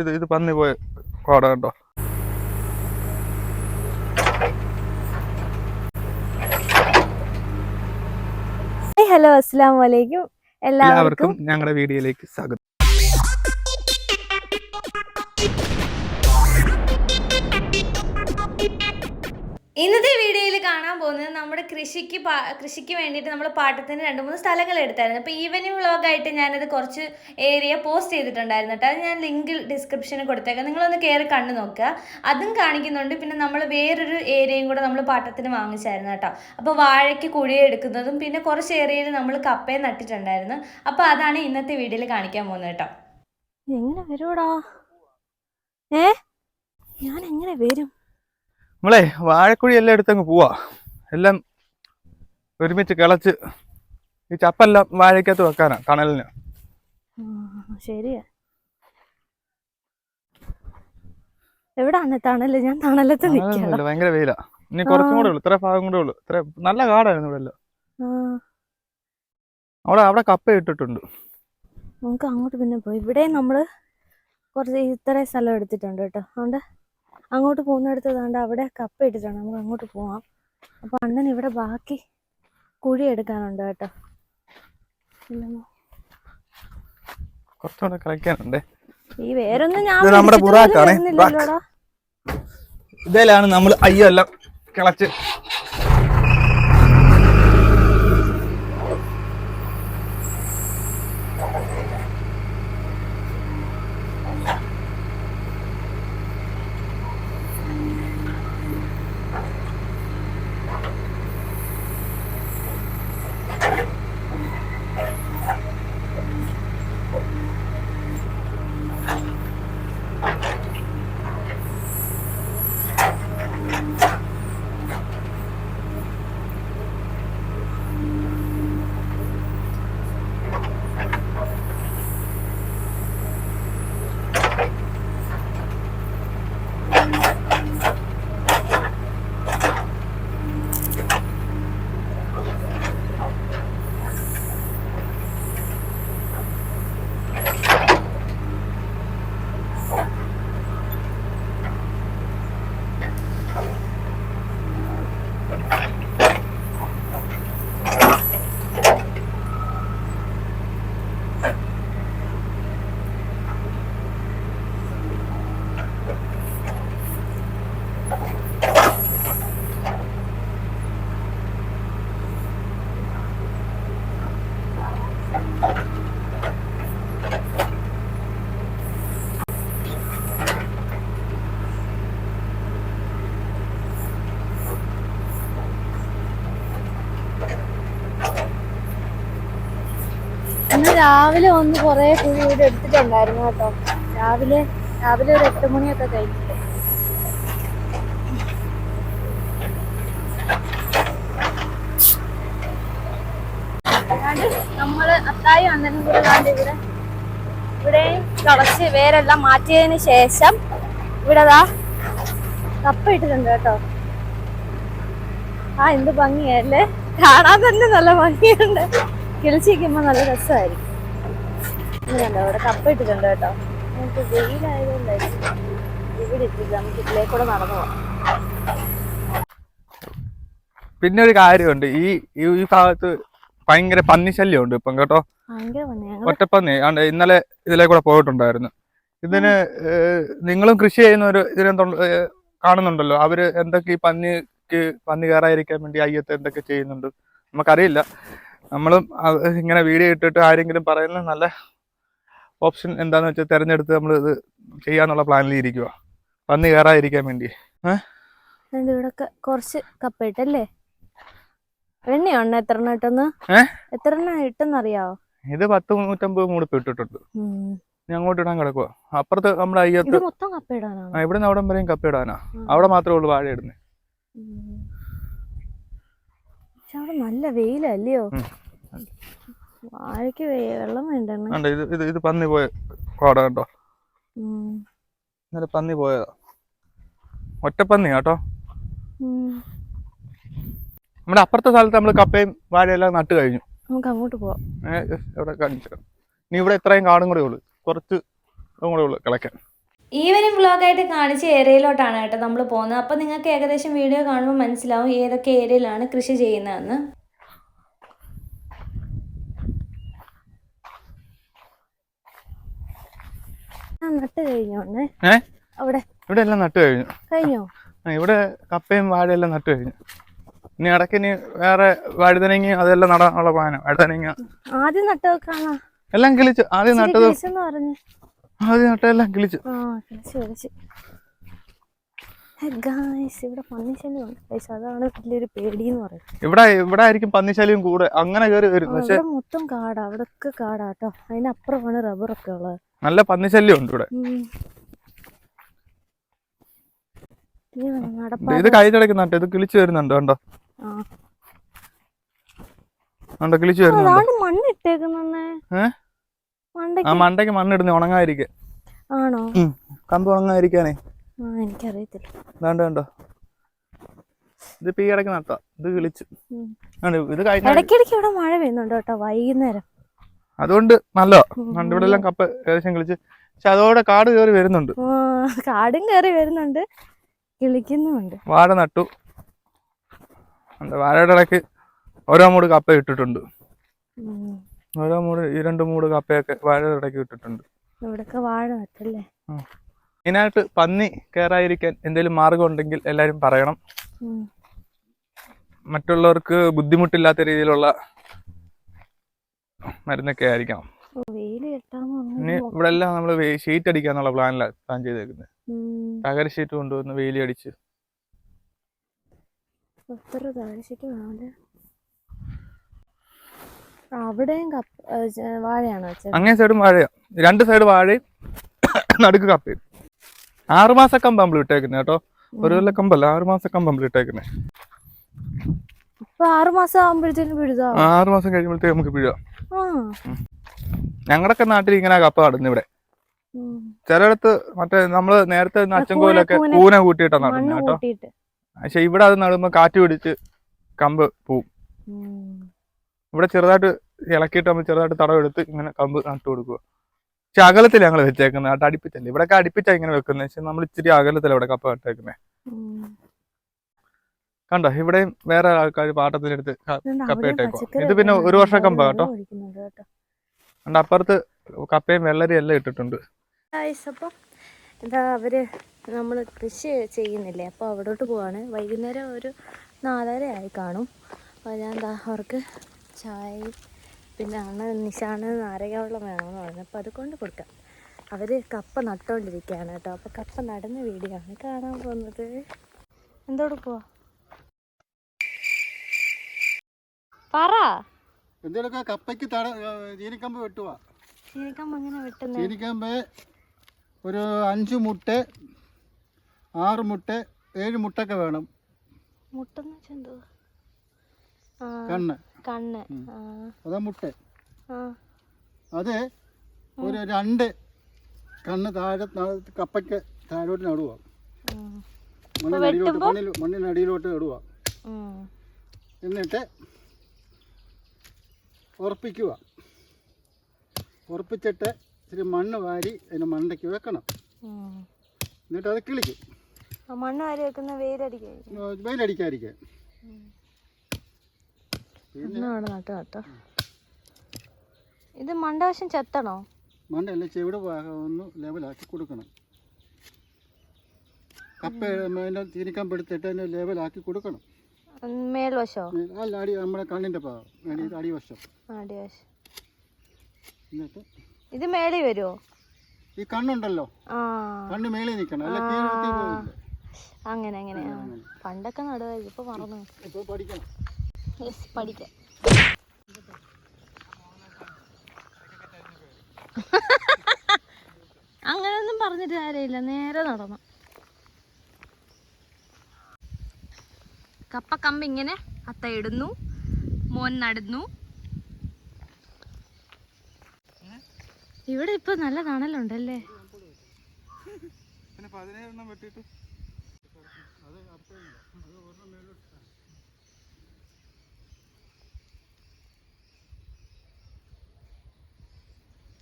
ഇത് ഇത് പന്നി പോയ കാട കേട്ടോ. ഹലോ അസ്സാം വലൈക്കും എല്ലാവർക്കും എല്ലാവർക്കും ഞങ്ങളുടെ വീഡിയോയിലേക്ക് സ്വാഗതം. ഇന്നത്തെ വീഡിയോയിൽ കാണാൻ പോകുന്നത് നമ്മുടെ കൃഷിക്ക് കൃഷിക്ക് വേണ്ടിയിട്ട് നമ്മൾ പാട്ടത്തിന് രണ്ട് മൂന്ന് സ്ഥലങ്ങൾ എടുത്തായിരുന്നു. അപ്പോൾ ഈവനിങ് വ്ളോഗായിട്ട് ഞാനത് കുറച്ച് ഏരിയ പോസ്റ്റ് ചെയ്തിട്ടുണ്ടായിരുന്നു കേട്ടോ. അത് ഞാൻ ലിങ്കിൽ ഡിസ്ക്രിപ്ഷനിൽ കൊടുത്തേക്കാം. നിങ്ങളൊന്ന് കയറി കണ്ണു നോക്കുക. അതും കാണിക്കുന്നുണ്ട്. പിന്നെ നമ്മൾ വേറൊരു ഏരിയയും കൂടെ നമ്മൾ പാട്ടത്തിന് വാങ്ങിച്ചായിരുന്നു കേട്ടോ. അപ്പോൾ വാഴയ്ക്ക് കുഴി എടുക്കുന്നതും പിന്നെ കുറച്ച് ഏരിയയിൽ നമ്മൾ കപ്പയും നട്ടിട്ടുണ്ടായിരുന്നു. അപ്പോൾ അതാണ് ഇന്നത്തെ വീഡിയോയിൽ കാണിക്കാൻ പോകുന്നത് കേട്ടോ. എങ്ങനെ വരുമോടാ ഏ? ഞാൻ എങ്ങനെ വരും? നമ്മളെ വാഴക്കുഴി എല്ലാം എടുത്തങ്ങ് പോവാ. എല്ലാം ഒരുമിച്ച് കിളച്ച് ഈ ചപ്പെല്ലാം വാഴക്കകത്ത് വെക്കാനാ തണലിന് ശരിയാ. എവിടാണ് തണൽ ഞാൻ തണലത്ത് തണലൊന്നുമില്ല, ഭയങ്കര വെയിലാ. ഇനി കുറച്ചും കൂടെ ഉള്ളു ഇത്ര ഭാഗം കൂടെ ഉള്ളു. ഇത്ര നല്ല കാടായിരുന്നു ഇവിടെ എല്ലാം അവിടെ അവിടെ കപ്പ ഇട്ടിട്ടുണ്ട്. നമുക്ക് അങ്ങോട്ട് പിന്നെ പോയി. ഇവിടെ നമ്മൾ കുറച്ച് ഇത്രയും സ്ഥലം എടുത്തിട്ടുണ്ട് കേട്ടോ. അതുകൊണ്ട് അങ്ങോട്ട് പോകുന്നിടത്ത് ഏതാണ്ട് അവിടെ കപ്പ ഇട്ടിട്ടുണ്ട് നമുക്ക് അങ്ങോട്ട് പോവാം. അപ്പൊ അണ്ണൻ ഇവിടെ ബാക്കി കുഴി എടുക്കാനുണ്ട് കേട്ടോ. ഇല്ലമ്മോ. കുറച്ചുകൂടെ കളിക്കാനുണ്ട്. ഈ വേറൊന്നും ഞാൻ ഇതെല്ലാം നമ്മുടെ ബുറാക്കാണേ, ഇതിലാണ് നമ്മൾ അയ്യോ എല്ലാം കിളച്ച്. ഇന്ന് രാവിലെ ഒന്ന് കുറേ കുഴി ഇവിടെ എടുത്തിട്ടുണ്ടായിരുന്നു കേട്ടോ. രാവിലെ രാവിലെ ഒരു എട്ട് മണിയൊക്കെ കഴിഞ്ഞിട്ട്. നമ്മൾ അത്തായി അണ്ണനും കൂടെ കാണ്ട് ഇവിടെ. ഇവിടെ കളച്ച് വേരെല്ലാം മാറ്റിയതിന് ശേഷം ഇവിടെ ദാ കപ്പ ഇട്ടിട്ടുണ്ട് കേട്ടോ. ആ എന്ത് ഭംഗിയല്ലേ കാണാൻ തന്നെ നല്ല ഭംഗിയുണ്ട്. കിളിച്ചിരിക്കുമ്പോ നല്ല രസമായിരിക്കും കണ്ടോ കപ്പ ഇട്ടിട്ടുണ്ട് കേട്ടോ. നമുക്ക് വെയിലായതുകൊണ്ടായിരിക്കും ഇവിടെ ഇട്ടില്ല നമുക്ക് ഇതിലേക്കൂടെ നടന്നു പിന്നെ ഒരു കാര്യമുണ്ട്. ഈ ഈ- ഭാഗത്ത് ഭയങ്കര പന്നി ശല്യമുണ്ട് ഇപ്പം കേട്ടോ. ഒറ്റപ്പന്നി. ആണ്ട് ഇന്നലെ ഇതിലെ കൂടെ പോയിട്ടുണ്ടായിരുന്നു. ഇതിന് നിങ്ങളും കൃഷി ചെയ്യുന്നവര് ഇതിനെ തൊ- ഏഹ്, കാണുന്നുണ്ടല്ലോ. അവർ എന്തൊക്കെ ഈ പന്നിക്ക് പന്നി കയറാതിരിക്കാൻ വേണ്ടി അയ്യത്ത് എന്തൊക്കെ ചെയ്യുന്നുണ്ട്? നമുക്കറിയില്ല. നമ്മളും അത് ഇങ്ങനെ വീഡിയോ ഇട്ടിട്ട് ആരെങ്കിലും പറയുന്ന നല്ല ഓപ്ഷൻ എന്താന്ന് വെച്ചാൽ തിരഞ്ഞെടുത്ത് നമ്മൾ ഇത് ചെയ്യാന്നുള്ള പ്ലാനിൽ ഇരിക്കുക പന്നി കയറാതിരിക്കാൻ വേണ്ടി. ഇവിടെ കുറച്ച് കപ്പ ഇട്ടല്ലേ എണ്ണയുണ്ട് എത്ര എണ്ണം ഇട്ടെന്ന്? ഏ? എത്ര എണ്ണം ഇട്ടെന്നറിയാവോ? ഇത് പത്ത് നൂറ്റമ്പത് മൂടിപ്പ് ഇട്ടിട്ടുണ്ട്. ഞാൻ അങ്ങോട്ട് ഇടാൻ കിടക്കുക അപ്പുറത്ത് നമ്മുടെ അയ്യത്ത് മൊത്തം കപ്പ അവിടെ ആ, ഇവിടുന്ന് അവിടം വരെയും കപ്പ ഇടാനാ അവിടെ മാത്രമേ ഉള്ളൂ വാഴ ഇടുന്നത്. പക്ഷെ അവിടെ നല്ല വെയിലല്ലയോ. വാഴയ്ക്ക് വെള്ളം വേണ്ട ഇത് ഇത് ഇത് പന്നി പോയ കാട കേട്ടോ. ഇന്നലെ പന്നി പോയതാ. ഒറ്റപ്പന്നി കേട്ടോ. നമ്മുടെ അപ്പുറത്തെ സ്ഥലത്ത് നമ്മൾ കപ്പയും വാഴയെല്ലാം നട്ട് കഴിഞ്ഞു. നമുക്ക് അങ്ങോട്ട് പോവാം. എവിടെ കാണിച്ചു ഇനി ഇവിടെ ഇത്രയും കാടും കൂടെ ഉള്ളു. കുറച്ച് കൂടെ ഉള്ളു കിളക്കാൻ ഈവനിങ് വ്ളോഗായിട്ട് കാണിച്ച ഏരിയയിലോട്ടാണ് കേട്ടോ നമ്മൾ പോകുന്നത്. അപ്പോൾ നിങ്ങൾക്ക് ഏകദേശം വീഡിയോ കാണുമ്പോൾ മനസ്സിലാവും ഏതൊക്കെ ഏരിയയിലാണ് കൃഷി ചെയ്യുന്നതെന്ന്. നട്ട് കഴിഞ്ഞോണ്ട് ഏ? അവിടെ. ഇവിടെ എല്ലാം നട്ട് കഴിഞ്ഞു. കഴിഞ്ഞോ? ആ, ഇവിടെ കപ്പയും വാഴയെല്ലാം നട്ടു കഴിഞ്ഞു. ഇനി ഇടയ്ക്ക് ഇനി വേറെ വഴുതനങ്ങ അതെല്ലാം നടാനുള്ള പ്ലാനം. വഴുതനങ്ങ ആദ്യം നട്ട് വെക്കാണോ എല്ലാം കിളിച്ചു ആദ്യം നട്ടത് കിളിച്ചു അതാണ് വലിയൊരു പേടി എന്ന് പറയുന്നത്. ഇവിടെ ഇവിടെ ആയിരിക്കും പന്നിശല്യം കൂടെ. അങ്ങനെ കേറി വരും. പക്ഷേ മൊത്തം കാടാ. അവിടെ ഒക്കെ കാടാ കേട്ടോ അതിനപ്പുറമാണ് റബ്ബറൊക്കെ ഉള്ളത്. നല്ല പന്നിശല്യം ഉണ്ട് ഇവിടെ. ഇത് കഴിഞ്ഞിടക്കുന്നുണ്ട് ഇത് കിളിച്ചു വരുന്നുണ്ട് കണ്ടോ? കണ്ടോ? കിളിച്ചു വരുന്നുണ്ട്. മണ്ണിട്ടേക്കുന്നേ മണ്ണ് ഇട്ടേക്കുന്നേ ഏ? ആ മണ്ടയ്ക്ക് മണ്ണിടുന്ന ഉണങ്ങാതിരിക്കാൻ ആണോ? കമ്പ് ഉണങ്ങായിരിക്കാനേ ആ എനിക്കറിയത്തില്ല. വേണ്ട കണ്ടോ? ഇത് ഈ ഇടയ്ക്ക് നട്ടാ ഇത് കിളിച്ചു. ഇത് കഴിഞ്ഞ ഇടയ്ക്കിടയ്ക്ക് ഇവിടെ മഴ പെയ്യുന്നുണ്ട് കേട്ടോ വൈകുന്നേരം. അതുകൊണ്ട് നല്ലോ. കണ്ട് ഇവിടെ എല്ലാം കപ്പ ഏകദേശം കിളിച്ച്. പക്ഷെ അതോടെ കാട് കയറി വരുന്നുണ്ട്. കാടും കയറി വരുന്നുണ്ട്. കിളിക്കുന്നുണ്ട് വാഴ നട്ടു. വാഴയുടെ ഇടയ്ക്ക് ഓരോ മൂട് കപ്പ ഇട്ടിട്ടുണ്ട്. ഓരോ മൂട് ഈ രണ്ട് മൂട് കപ്പയൊക്കെ വാഴ ഇടയ്ക്ക് ഇട്ടിട്ടുണ്ട്. ഇവിടൊക്കെ വാഴ നട്ടല്ലേ? മെയിനായിട്ട് പന്നി കയറാതിരിക്കാൻ എന്തെങ്കിലും മാർഗം ഉണ്ടെങ്കിൽ എല്ലാവരും പറയണം. മറ്റുള്ളവർക്ക് ബുദ്ധിമുട്ടില്ലാത്ത രീതിയിലുള്ള മരുന്നൊക്കെ ആയിരിക്കണം. ഇനി ഇവിടെ എല്ലാം നമ്മൾ ഷീറ്റ് അടിക്കാന്നുള്ള പ്ലാനിലാണ് പ്ലാൻ ചെയ്തേക്കുന്നത് തകര ഷീറ്റ് കൊണ്ടുവന്ന് വെയിലി അടിച്ച് എത്ര വേണമല്ലേ ആ, അവിടെയും വാഴയാണോ അങ്ങേ സൈഡും വാഴയാ. രണ്ട് സൈഡ് വാഴയും നടുക്ക് കപ്പയും. ആറുമാസ നമ്മൾ ഇട്ടേക്കുന്നത് കേട്ടോ. ഒരു വല്ല കമ്പല്ല ആറുമാസ നമ്മൾ ഇട്ടേക്കുന്നത് ആറു മാസം കഴിയുമ്പോഴത്തേക്ക് നമുക്ക് പിഴുകാം ആ. നാട്ടിൽ ഇങ്ങനെ കപ്പ നടന്നു ഇവിടെ. ചിലടത്ത് ചിലയിടത്ത് മറ്റേ നമ്മൾ നേരത്തെ അച്ചൻകോലൊക്കെ കൂന- കൂന. കൂട്ടിയിട്ടാ നടന്നു കേട്ടോ. പക്ഷെ ഇവിടെ അത് നടുമ്പോ കാറ്റ് പിടിച്ച് കമ്പ് പോവും. ഇവിടെ ചെറുതായിട്ട് ഇളക്കിയിട്ട് നമ്മൾ ചെറുതായിട്ട് തടവെടുത്ത് ഇങ്ങനെ കമ്പ് നട്ടു കൊടുക്കുക. പക്ഷെ അകലത്തിൽ ഞങ്ങൾ വെച്ചേക്കുന്നത് ആട്ട് അടുപ്പിച്ചല്ലേ. ഇവിടെയൊക്കെ അടുപ്പിച്ചാ ഇങ്ങനെ വെക്കുന്നത് പക്ഷെ നമ്മൾ ഇച്ചിരി അകലത്തിലാണ് ഇവിടെ കപ്പ നട്ടേക്കുന്നത് കണ്ടോ? ഇവിടെയും വേറെ ആൾക്കാർ പാട്ടത്തിനെടുത്ത് കപ്പ അവിടെയും ഇത് പിന്നെ ഒരു വർഷം കമ്പ കേട്ടോ. കണ്ട? അപ്പുറത്ത് കപ്പയും വെള്ളരിയും എല്ലാം ഇട്ടിട്ടുണ്ട്. എന്താ അവർ നമ്മൾ കൃഷി ചെയ്യുന്നില്ലേ? അപ്പോൾ അവിടോട്ട് പോവാണ്. വൈകുന്നേരം ഒരു നാലര ആയി കാണും. അപ്പോൾ ഞാൻ അവർക്ക് ചായ പിന്നെ അണ നിശാണ് നാരകവെള്ളം വേണമെന്ന് പറഞ്ഞു. അപ്പോൾ അതുകൊണ്ട് കൊടുക്കാം. അവർ കപ്പ നട്ടുകൊണ്ടിരിക്കുകയാണ് കേട്ടോ. അപ്പോൾ കപ്പ നടന്ന വീഡിയോ ആണ് കാണാൻ പോകുന്നത്. എന്തോട് പോവാ? പറ. എന്തെങ്കിലുമൊക്കെ കപ്പയ്ക്ക് ചീനിക്കമ്പ് വെട്ടുക ചീനിക്കമ്പ് എങ്ങനെ വെട്ടുന്നത് ചീനിക്കമ്പ് ഒരു അഞ്ച് മുട്ട ആറ് മുട്ട ഏഴ് മുട്ടൊക്കെ വേണം. മുട്ടെന്ന് വെച്ചാൽ എന്തോ ആ കണ്ണ്. കണ്ണ്. അതാ മുട്ട. അത് ഒരു രണ്ട് കണ്ണ് താഴെ കപ്പയ്ക്ക് താഴോട്ട് നടുവ. മണ്ണിനടിയിലോട്ട് മണ്ണിൽ മണ്ണിനടിയിലോട്ട്. എന്നിട്ട് ഉറപ്പിക്കുക. ഉറപ്പിച്ചിട്ട് ഇച്ചിരി മണ്ണ് വാരി അതിന് മണ്ടയ്ക്ക് വെക്കണം. എന്നിട്ട് അത് കിളിക്കും. മണ്ണ് വാരി വെക്കുന്ന? വെയിലടിക്കും വെയിലടിക്കാതിരിക്കാൻ പിന്നെ? അവിടെ നട്ട് കേട്ടോ ഇത് മണ്ടവശം ചെത്തണോ? മണ്ടല്ല ചെവിടെ ഒന്ന് ലെവലാക്കി കൊടുക്കണം. കപ്പ അതിന്റെ ചീനിക്കമ്പ് എടുത്തിട്ട് അതിനെ ലെവലാക്കി കൊടുക്കണം. മേൽവശോ? അല്ല അടി നമ്മുടെ കണ്ണിന്റെ ഭാഗം. അടി അടിവശം. അടിവശം. എന്നിട്ട്? ഇത് മേളി വരുമോ ഈ കണ്ണുണ്ടല്ലോ. കണ്ണ് മേളിൽ നിൽക്കണം. അല്ല അങ്ങനെ അങ്ങനെ. പണ്ടൊക്കെ നടുവായി ഇപ്പൊ മറന്നു. ഇപ്പൊ പഠിക്കണം. യെസ് പഠിക്കാം. അങ്ങനെയൊന്നും പറഞ്ഞിട്ട് കാര്യമില്ല. നേരെ നടന്നു. കപ്പ കമ്പ് ഇങ്ങനെ അത്ത ഇടുന്നു മോൻ നടുന്നു. ഇവിടെ ഇപ്പൊ നല്ല തണലുണ്ടല്ലേ? പിന്നെ പതിനേഴെണ്ണം വെട്ടിയിട്ട്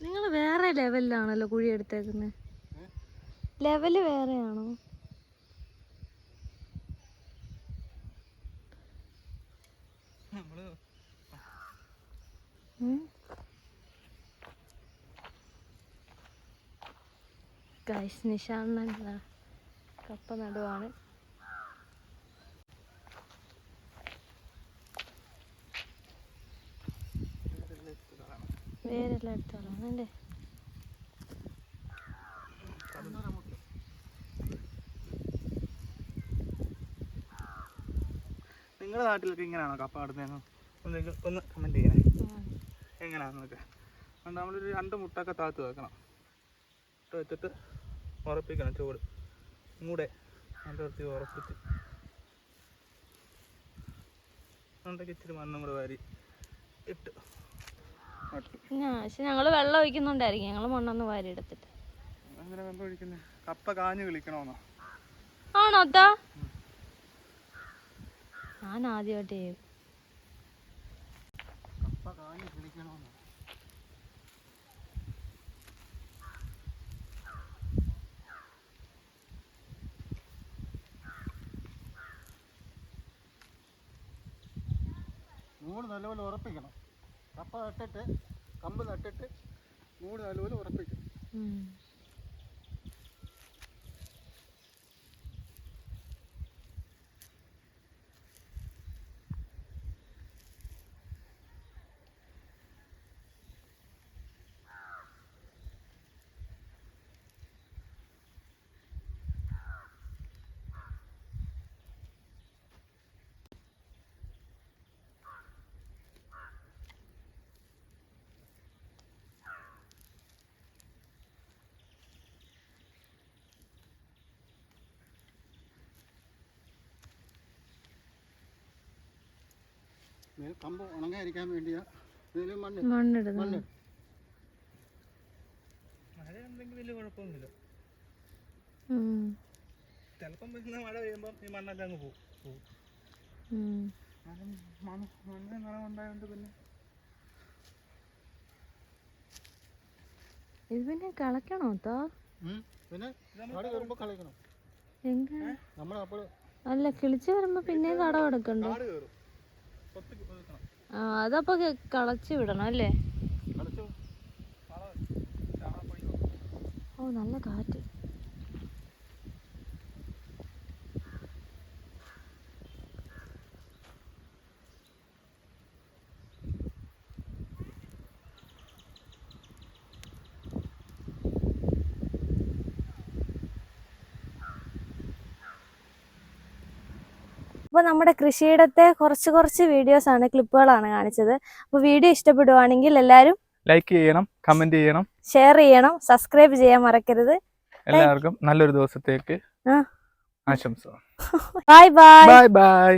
നിങ്ങൾ വേറെ ലെവലിലാണല്ലോ കുഴി എടുത്തേക്കുന്നത്. ലെവൽ വേറെയാണോ? ഗൈസ് കപ്പ നടുവാണ്. വേരെല്ലാം എടുത്തോളാം. അല്ലേ നിങ്ങളുടെ നാട്ടിലൊക്കെ ഇങ്ങനെയാണോ കപ്പ നടുന്നതെന്ന് ഒന്ന് ഒന്ന് കമന്റ് ചെയ്യണേ. എങ്ങനെയാണെന്നൊക്കെ നമ്മളൊരു രണ്ട് മുട്ടൊക്കെ താത്ത് വെക്കണം. ഇട്ട് വെച്ചിട്ട് ഉറപ്പിക്കണം ചൂട്. മൂടെ. നല്ല വൃത്തി ഉറപ്പിച്ച്. ഉണ്ടെങ്കിൽ ഇച്ചിരി മണ്ണും കൂടെ വാരി ഇട്ട് പക്ഷെ ഞങ്ങൾ വെള്ളം ഒഴിക്കുന്നുണ്ടായിരിക്കും. ഞങ്ങൾ മണ്ണൊന്ന് വാരി എടുത്തിട്ട് കപ്പ കാഞ്ഞ് ആണോ അത്താ? ഞാൻ ആദ്യമായിട്ട് ചെയ്യും കപ്പ കാഞ്ഞ് നല്ലപോലെ ഉറപ്പിക്കണം. കപ്പ കമ്പ് നട്ടിട്ട് മൂട് നല്ലപോലെ ഉറപ്പിക്കണം കമ്പ് ഉണങ്ങാതിരിക്കാൻ വേണ്ടിയാ. ഇതിൽ മണ്ണ്. മണ്ണിടുന്നു മണ്ണ്. മഴ ഉണ്ടെങ്കിൽ വലിയ കുഴപ്പമൊന്നുമില്ല. ഉം. ചിലപ്പം വരുന്ന മഴ പെയ്യുമ്പം ഈ മണ്ണെല്ലാം അങ്ങ് പോകും പോകും ഉം. മണ്ണ് മണ്ണ് മണ്ണ് നിറം ഉണ്ടായതുകൊണ്ട് പിന്നെ. ഇത് പിന്നെ കളക്കണോ പിന്നെ കളിക്കണം എങ്ങനെ നമ്മൾ അപ്പോൾ അല്ല കിളിച്ചു വരുമ്പോ പിന്നെ കട കൊടുക്കണ്ടോ കാട് കയറും കൊത്തി വെക്കണം ആ അതപ്പോ കളച്ചു വിടണം അല്ലേ? ഓ നല്ല കാറ്റ്. അപ്പോൾ നമ്മുടെ കൃഷിയിടത്തെ കുറച്ച് കുറച്ച് വീഡിയോസ് ആണ് ക്ലിപ്പുകളാണ് കാണിച്ചത്. അപ്പോൾ വീഡിയോ ഇഷ്ടപ്പെടുവാണെങ്കിൽ എല്ലാവരും ലൈക്ക് ചെയ്യണം കമന്റ് ചെയ്യണം. ഷെയർ ചെയ്യണം സബ്സ്ക്രൈബ് ചെയ്യാൻ മറക്കരുത്. എല്ലാവർക്കും നല്ലൊരു ദിവസത്തേക്ക്. ആശംസ. Bye bye bye bye